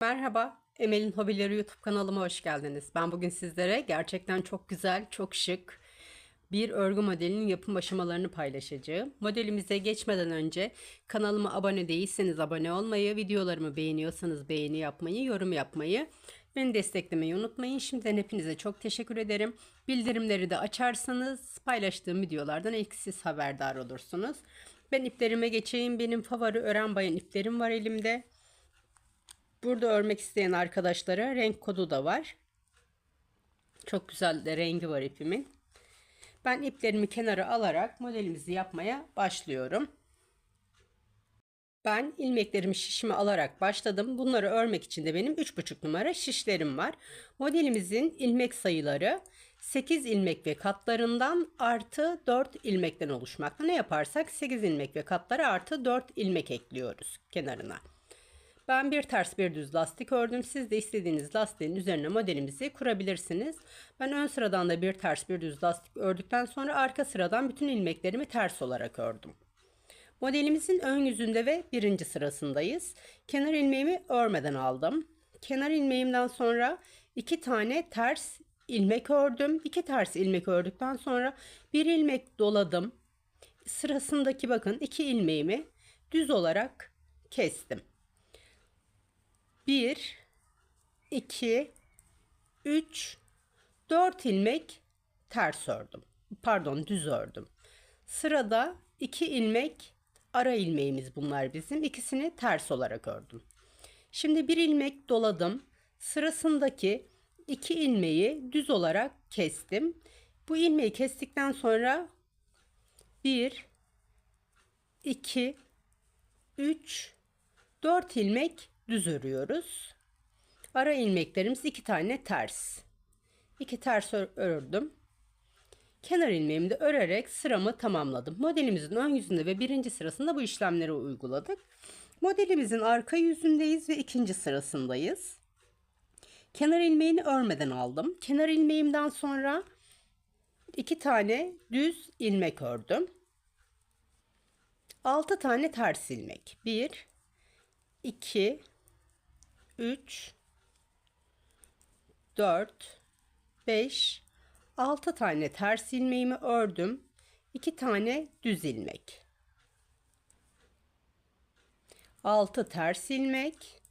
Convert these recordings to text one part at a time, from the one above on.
Merhaba, Emel'in Hobileri YouTube kanalıma hoş geldiniz. Ben bugün sizlere gerçekten çok güzel, çok şık bir örgü modelinin yapım aşamalarını paylaşacağım. Modelimize geçmeden önce kanalıma abone değilseniz abone olmayı, videolarımı beğeniyorsanız beğeni yapmayı, yorum yapmayı, beni desteklemeyi unutmayın. Şimdiden hepinize çok teşekkür ederim. Bildirimleri de açarsanız paylaştığım videolardan ilk siz haberdar olursunuz. Ben iplerime geçeyim. Benim favori ören bayan iplerim var elimde. Burada örmek isteyen arkadaşlara renk kodu da var. Çok güzel de rengi var ipimin. Ben iplerimi kenara alarak modelimizi yapmaya başlıyorum. Ben ilmeklerimi şişime alarak başladım. Bunları örmek için de benim 3,5 numara şişlerim var. Modelimizin ilmek sayıları 8 ilmek ve katlarından artı 4 ilmekten oluşmakta. Ne yaparsak 8 ilmek ve katları artı 4 ilmek ekliyoruz kenarına. Ben bir ters bir düz lastik ördüm. Siz de istediğiniz lastiğin üzerine modelimizi kurabilirsiniz. Ben ön sıradan da bir ters bir düz lastik ördükten sonra arka sıradan bütün ilmeklerimi ters olarak ördüm. Modelimizin ön yüzünde ve birinci sırasındayız. Kenar ilmeğimi örmeden aldım. Kenar ilmeğimden sonra iki tane ters ilmek ördüm. İki ters ilmek ördükten sonra bir ilmek doladım. Sırasındaki bakın iki ilmeğimi düz olarak kestim. 1 2 3 4 ilmek ters ördüm. Pardon düz ördüm. Sırada 2 ilmek ara ilmeğimiz bunlar bizim. İkisini ters olarak ördüm. Şimdi bir ilmek doladım. Sırasındaki iki ilmeği düz olarak kestim. Bu ilmeği kestikten sonra 1 2 3 4 ilmek düz örüyoruz. Ara ilmeklerimiz iki tane ters. İki ters ördüm. Kenar ilmeğimi de örerek sıramı tamamladım. Modelimizin ön yüzünde ve birinci sırasında bu işlemleri uyguladık. Modelimizin arka yüzündeyiz ve ikinci sırasındayız. Kenar ilmeğini örmeden aldım. Kenar ilmeğimden sonra iki tane düz ilmek ördüm. 6 tane ters ilmek. 1 2 3 4 5 6 tane ters ilmeğimi ördüm. 2 tane düz ilmek. 6 ters ilmek.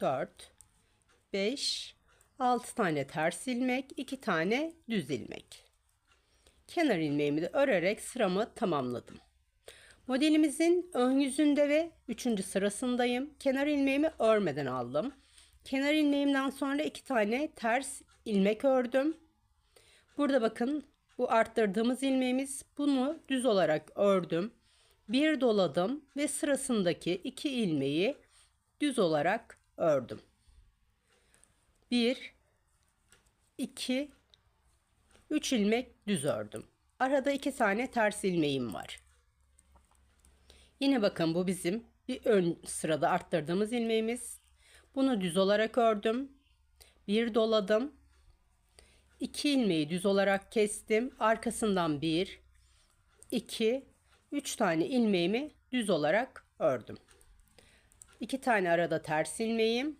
4 5 6 tane ters ilmek, 2 tane düz ilmek. Kenar ilmeğimi de örerek sıramı tamamladım. Modelimizin ön yüzünde ve üçüncü sırasındayım. Kenar ilmeğimi örmeden aldım. Kenar ilmeğimden sonra iki tane ters ilmek ördüm. Burada bakın bu arttırdığımız ilmeğimiz bunu düz olarak ördüm. Bir doladım ve sırasındaki iki ilmeği düz olarak ördüm. Bir, iki, üç ilmek düz ördüm. Arada iki tane ters ilmeğim var. Yine bakın bu bizim bir ön sırada arttırdığımız ilmeğimiz. Bunu düz olarak ördüm. Bir doladım. İki ilmeği düz olarak kestim. Arkasından bir, iki, üç tane ilmeğimi düz olarak ördüm. İki tane arada ters ilmeğim.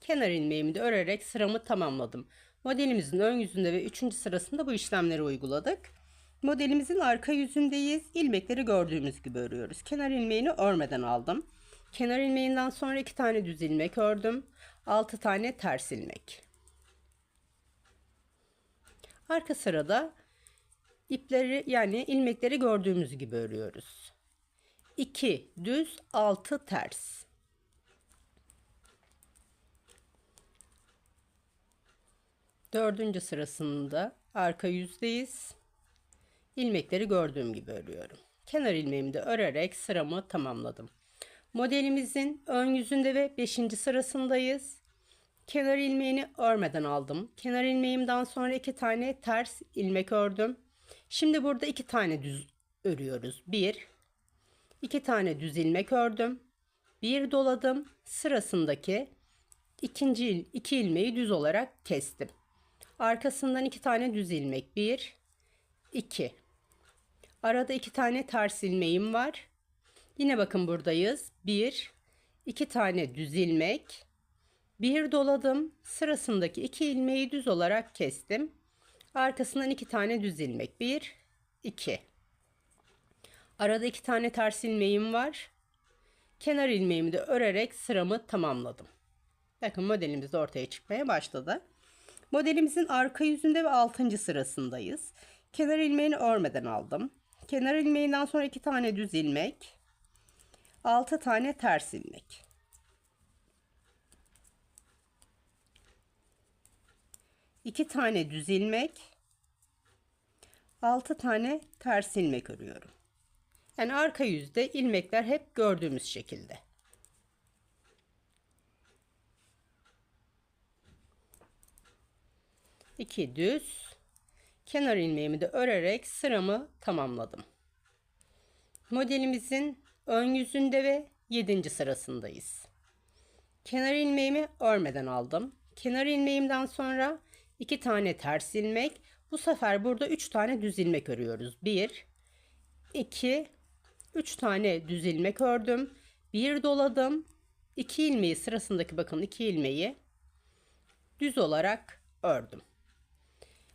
Kenar ilmeğimi de örerek sıramı tamamladım. Modelimizin ön yüzünde ve üçüncü sırasında bu işlemleri uyguladık. Modelimizin arka yüzündeyiz. İlmekleri gördüğümüz gibi örüyoruz. Kenar ilmeğini örmeden aldım. Kenar ilmeğinden sonra iki tane düz ilmek ördüm. Altı tane ters ilmek. Arka sırada ipleri yani ilmekleri gördüğümüz gibi örüyoruz. 2 düz 6 ters. Dördüncü sırasında arka yüzdeyiz ilmekleri gördüğüm gibi örüyorum. Kenar ilmeğimi de örerek sıramı tamamladım. Modelimizin ön yüzünde ve 5. sırasındayız. Kenar ilmeğini örmeden aldım. Kenar ilmeğimden sonra iki tane ters ilmek ördüm. Şimdi burada iki tane düz örüyoruz. Bir, iki tane düz ilmek ördüm. Bir doladım. Sırasındaki ikinci iki ilmeği düz olarak kestim. Arkasından iki tane düz ilmek. Bir, iki. Arada iki tane ters ilmeğim var. Yine bakın buradayız. Bir, 2 tane düz ilmek, bir doladım. Sırasındaki iki ilmeği düz olarak kestim. Arkasından iki tane düz ilmek. 1 2 Arada iki tane ters ilmeğim var. Kenar ilmeğimi de örerek sıramı tamamladım. Bakın modelimiz de ortaya çıkmaya başladı. Modelimizin arka yüzünde ve 6. sırasındayız. Kenar ilmeğini örmeden aldım. Kenar ilmeğinden sonra iki tane düz ilmek. 6 tane ters ilmek. iki tane düz ilmek. 6 tane ters ilmek örüyorum. Yani arka yüzde ilmekler hep gördüğümüz şekilde. İki düz kenar ilmeğimi de örerek sıramı tamamladım. Modelimizin ön yüzünde ve 7. sırasındayız. Kenar ilmeğimi örmeden aldım. Kenar ilmeğimden sonra 2 tane ters ilmek. Bu sefer burada 3 tane düz ilmek örüyoruz. 1 2 3 tane düz ilmek ördüm. Bir doladım. 2 ilmeği sırasındaki bakın 2 ilmeği düz olarak ördüm.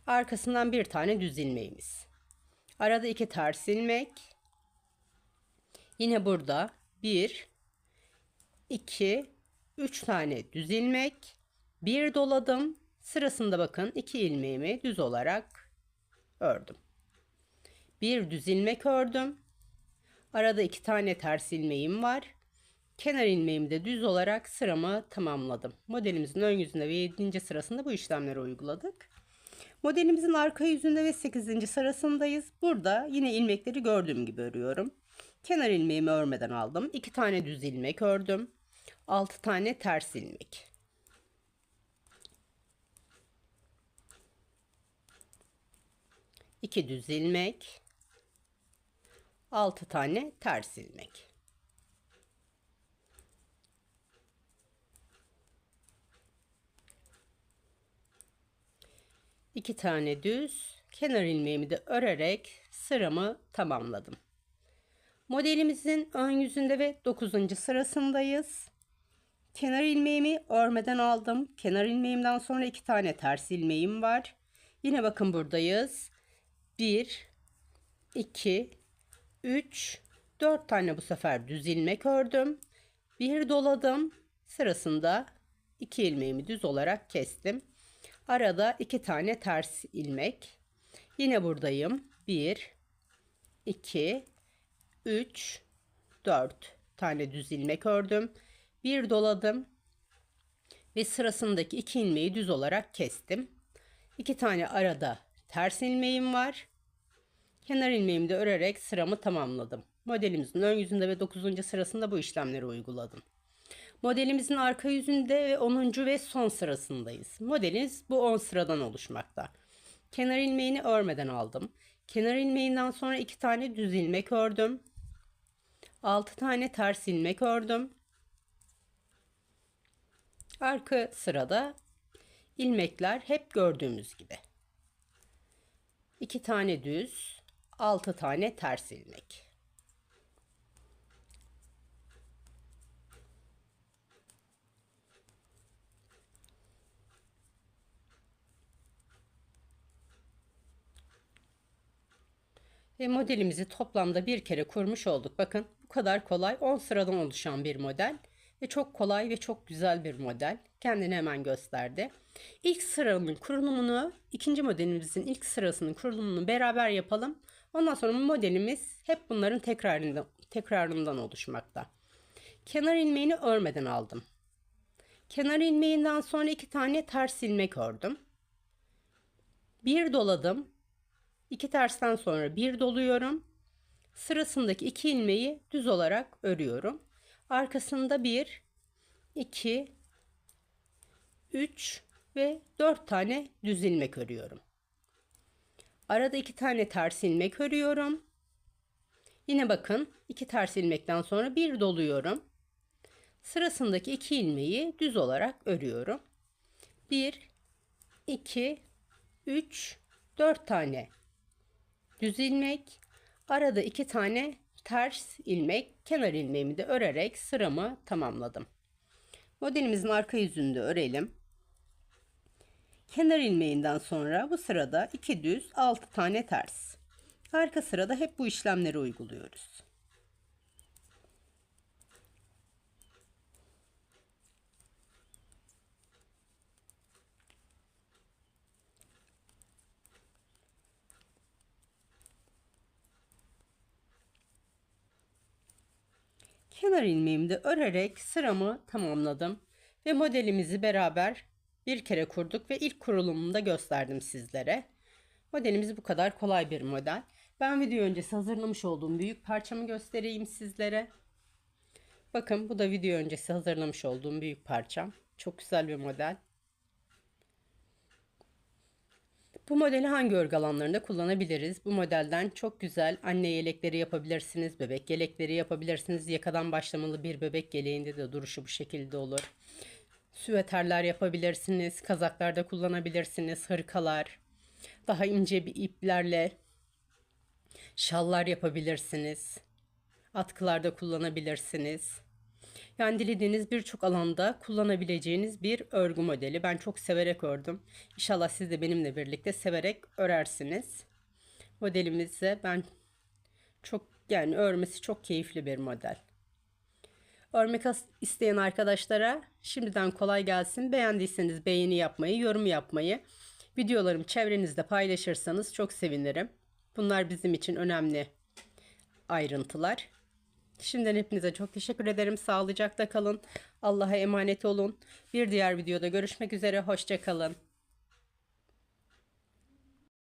Arkasından bir tane düz ilmeğimiz. Arada iki ters ilmek. Yine burada 1 2 3 tane düz ilmek. Bir doladım. Sırasında bakın iki ilmeğimi düz olarak ördüm. Bir düz ilmek ördüm. Arada iki tane ters ilmeğim var. Kenar ilmeğimi de düz olarak sıramı tamamladım. Modelimizin ön yüzünde ve 7. sırasında bu işlemleri uyguladık. Modelimizin arka yüzünde ve 8. sırasındayız. Burada yine ilmekleri gördüğüm gibi örüyorum. Kenar ilmeğimi örmeden aldım. 2 tane düz ilmek ördüm. 6 tane ters ilmek. 2 düz ilmek, 6 tane ters ilmek. İki tane düz, kenar ilmeğimi de örerek sıramı tamamladım. Modelimizin ön yüzünde ve 9. sırasındayız. Kenar ilmeğimi örmeden aldım. Kenar ilmeğimden sonra iki tane ters ilmeğim var. Yine bakın buradayız. 1 2 3 4 tane bu sefer düz ilmek ördüm. Bir doladım. Sırasında 2 ilmeğimi düz olarak kestim. Arada 2 tane ters ilmek. Yine buradayım. 1 2 3 4 tane düz ilmek ördüm. Bir doladım ve sırasındaki iki ilmeği düz olarak kestim. 2 tane arada ters ilmeğim var. Kenar ilmeğimi de örerek sıramı tamamladım. Modelimizin ön yüzünde ve 9. sırasında bu işlemleri uyguladım. Modelimizin arka yüzünde ve 10. ve son sırasındayız. Modelimiz bu 10 sıradan oluşmakta. Kenar ilmeğini örmeden aldım. Kenar ilmeğinden sonra 2 tane düz ilmek ördüm. 6 tane ters ilmek ördüm. Arka sırada ilmekler hep gördüğümüz gibi. 2 tane düz, 6 tane ters ilmek. Ve modelimizi toplamda bir kere kurmuş olduk. Bakın bu kadar kolay 10 sıradan oluşan bir model. Ve çok kolay ve çok güzel bir model. Kendini hemen gösterdi. İlk sıranın kurulumunu, ikinci modelimizin ilk sırasının kurulumunu beraber yapalım. Ondan sonra modelimiz hep bunların tekrarından, tekrarından oluşmakta. Kenar ilmeğini örmeden aldım. Kenar ilmeğinden sonra iki tane ters ilmek ördüm. Bir doladım. İki tersten sonra bir doluyorum. Sırasındaki iki ilmeği düz olarak örüyorum. Arkasında bir, iki, üç ve dört tane düz ilmek örüyorum. Arada iki tane ters ilmek örüyorum. Yine bakın iki ters ilmekten sonra bir doluyorum. Sırasındaki iki ilmeği düz olarak örüyorum. 1 2 3 4 tane düz ilmek, arada iki tane ters ilmek, kenar ilmeğimi de örerek sıramı tamamladım. Modelimizin arka yüzünü de örelim. Kenar ilmeğinden sonra bu sırada 2 düz 6 tane ters. Arka sırada hep bu işlemleri uyguluyoruz. Kenar ilmeğimi de örerek sıramı tamamladım ve modelimizi beraber bir kere kurduk ve ilk kurulumunu da gösterdim sizlere. Modelimiz bu kadar kolay bir model. Ben video öncesi hazırlamış olduğum büyük parçamı göstereyim sizlere. Bakın bu da video öncesi hazırlamış olduğum büyük parçam. Çok güzel bir model. Bu modeli hangi örgü alanlarında kullanabiliriz? Bu modelden çok güzel anne yelekleri yapabilirsiniz, bebek yelekleri yapabilirsiniz. Yakadan başlamalı bir bebek yeleğinde de duruşu bu şekilde olur. Süveterler yapabilirsiniz, kazaklarda kullanabilirsiniz, hırkalar, daha ince bir iplerle şallar yapabilirsiniz. Atkılarda kullanabilirsiniz. Yani dilediğiniz birçok alanda kullanabileceğiniz bir örgü modeli. Ben çok severek ördüm. İnşallah siz de benimle birlikte severek örersiniz. Modelimize ben çok yani örmesi çok keyifli bir model. Örmek isteyen arkadaşlara şimdiden kolay gelsin. Beğendiyseniz beğeni yapmayı, yorum yapmayı, videolarımı çevrenizde paylaşırsanız çok sevinirim. Bunlar bizim için önemli ayrıntılar. Şimdiden hepinize çok teşekkür ederim. Sağlıcakla kalın. Allah'a emanet olun. Bir diğer videoda görüşmek üzere. Hoşça kalın.